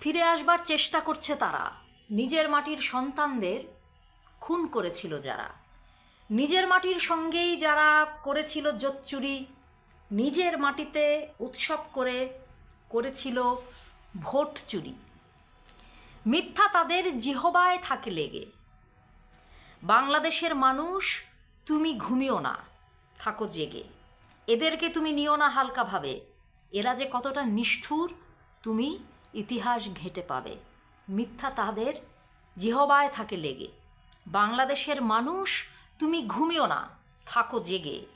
ফিরে আসবার চেষ্টা করছে তারা। নিজের মাটির সন্তানদের খুন করেছিল যারা। নিজের মাটির সঙ্গেই যারা করেছিল জোচ্চুরি, নিজের মাটিতে উৎসব করে করেছিল ভোট চুরি। মিথ্যা তাদের জিহবায় থাকে লেগে। বাংলাদেশের মানুষ, তুমি ঘুমিও না, থাকো জেগে। এদেরকে তুমি নিও না হালকাভাবে। এরা যে কতটা নিষ্ঠুর, তুমি ইতিহাস ঘেটে পাবে। মিথ্যা তাদের জিহবায় থাকে লেগে। বাংলাদেশের মানুষ, তুমি ঘুমিও না, থাকো জেগে।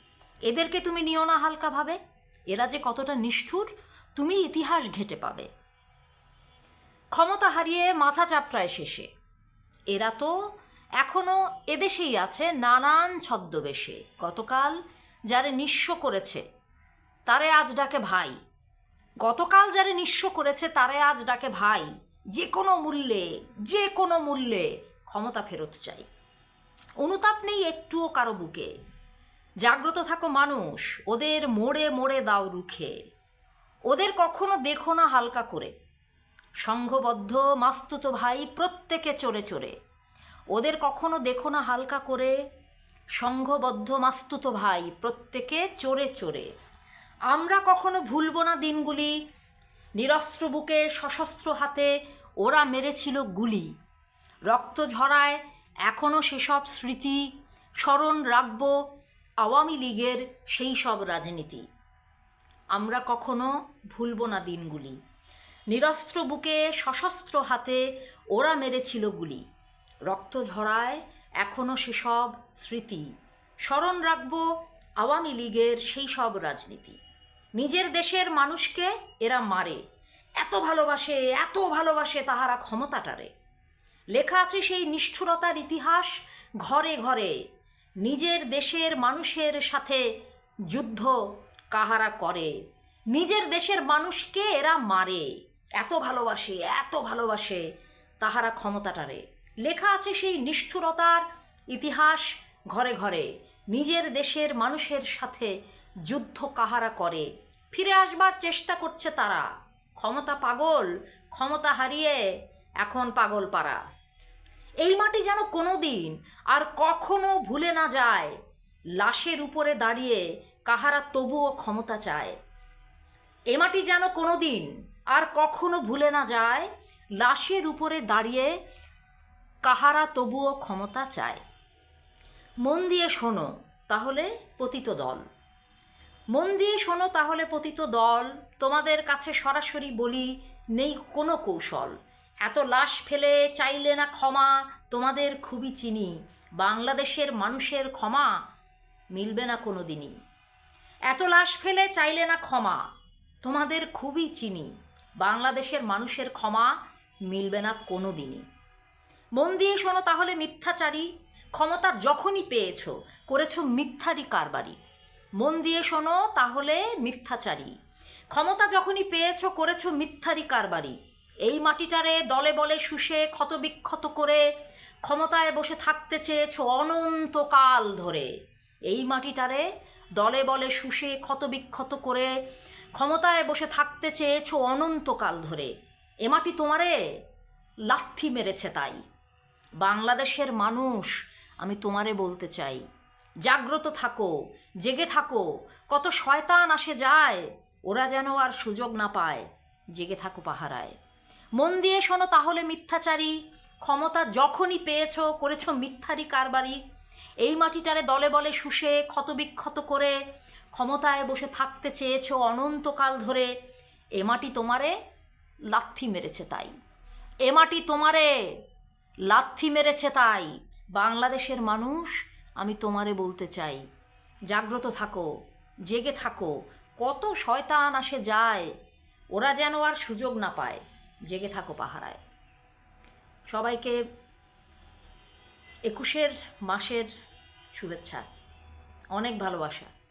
এদেরকে তুমি নিও না হালকাভাবে। এরা যে কতটা নিষ্ঠুর, তুমি ইতিহাস ঘেটে পাবে। ক্ষমতা হারিয়ে মাথা চাপড়ায় শেষে। এরা তো এখনও এদেশেই আছে নানান ছদ্মবেশে। গতকাল যারে নিঃস্ব করেছে, তারে আজ ডাকে ভাই। গতকাল যারা নিঃস্ব করেছে, তারে আজ ডাকে ভাই। যে কোনো মূল্যে, যে কোনো মূল্যে ক্ষমতা ফেরত চাই। অনুতাপ নেই একটুও কারও বুকে। জাগ্রত থাকো মানুষ, ওদের মোড়ে মোড়ে দাও রুখে। ওদের কখনো দেখো না হালকা করে। সংঘবদ্ধ, মাস্তুত ভাই প্রত্যেকে চড়ে চড়ে। ওদের কখনো দেখো না হালকা করে। সংঘবদ্ধ, মাস্তুত ভাই প্রত্যেকে চড়ে চড়ে। আমরা কখনো ভুলব না দিনগুলি। নিরস্ত্র বুকে, সশস্ত্র হাতে ওরা মেরেছিল গুলি। রক্ত ঝরায় এখনও সেসব স্মৃতি, স্মরণ রাখব আওয়ামী লীগের সেই সব রাজনীতি। আমরা কখনো ভুলব না দিনগুলি। নিরস্ত্র বুকে, সশস্ত্র হাতে ওরা মেরেছিল গুলি। রক্ত ঝরায় এখনও সেসব স্মৃতি। স্মরণ রাখব আওয়ামী লীগের সেই সব রাজনীতি। নিজের দেশের মানুষকে এরা মারে। এত ভালোবাসে এত ভালোবাসে তাহারা ক্ষমতাটারে লেখা আছে সেই নিষ্ঠুরতার ইতিহাস ঘরে ঘরে। নিজের দেশের মানুষের সাথে যুদ্ধ কাহারা করে। নিজের দেশের মানুষকে এরা মারে। এত ভালোবাসে এত ভালোবাসে তাহারা ক্ষমতাটারে লেখা আছে সেই নিষ্ঠুরতার ইতিহাস ঘরে ঘরে। নিজের দেশের মানুষের সাথে যুদ্ধ কাহারা করে। ফিরে আসবার চেষ্টা করছে তারা। ক্ষমতা পাগল, ক্ষমতা হারিয়ে এখন পাগল পাড়া। এই মাটি যেন কোনো দিন আর কখনো ভুলে না যায়, লাশের উপরে দাঁড়িয়ে কাহারা তবুও ক্ষমতা চায়। এ মাটি যেন কোনো দিন আর কখনো ভুলে না যায়, লাশের উপরে দাঁড়িয়ে কাহারা তবুও ক্ষমতা চায়। মন দিয়ে শোনো, তাহলে পতিত দল। মন দিয়ে শোনো তাহলে পতিত দল। তোমাদের কাছে সরাসরি বলি, নেই কোনো কৌশল। এত লাশ ফেলে চাইলে না ক্ষমা, তোমাদের খুবই চিনি। বাংলাদেশের মানুষের ক্ষমা মিলবে না কোনো দিনই এত লাশ ফেলে চাইলে না ক্ষমা, তোমাদের খুবই চিনি। বাংলাদেশের মানুষের ক্ষমা মিলবে না কোনো দিনই মন দিয়ে শোনো তাহলে মিথ্যাচারী। ক্ষমতা যখনই পেয়েছ, করেছ মিথ্যারই কারবারি। মন দিয়ে শোনো, তাহলে মিথ্যাচারী। ক্ষমতা যখনই পেয়েছ, করেছ মিথ্যারই কারবারি। এই মাটিটারে দলে বলে শুষে, ক্ষতবিক্ষত করে ক্ষমতায় বসে থাকতে চেয়েছ অনন্তকাল ধরে। এই মাটিটারে দলে বলে শুষে, ক্ষতবিক্ষত করে ক্ষমতায় বসে থাকতে চেয়েছ অনন্তকাল ধরে। এ মাটি তোমারে লাথি মেরেছে তাই। বাংলাদেশের মানুষ, আমি তোমারে বলতে চাই। জাগ্রত থাকো, জেগে থাকো, কত শয়তান আসে যায়, ওরা যেন আর সুযোগ না পায়, জেগে থাকো পাহারায়। মন দিয়ে শোনো তাহলে মিথ্যাচারী, ক্ষমতা যখনই পেয়েছ, করেছ মিথ্যারই কারবারি। এই মাটিটারে দলে বলে শুষে, ক্ষতবিক্ষত করে, ক্ষমতায় বসে থাকতে চেয়েছ অনন্তকাল ধরে, এ মাটি তোমারে লাথি মেরেছে তাই। এ মাটি তোমারে লাথি মেরেছে তাই। বাংলাদেশের মানুষ আমি তোমারে বলতে চাই। জাগ্রত থাকো, জেগে থাকো, কত শয়তান আসে যায়, ওরা যেন আর সুযোগ না পায়, জেগে থাকো পাহারায়। সবাইকে একুশের মাসের শুভেচ্ছা, অনেক ভালোবাসা।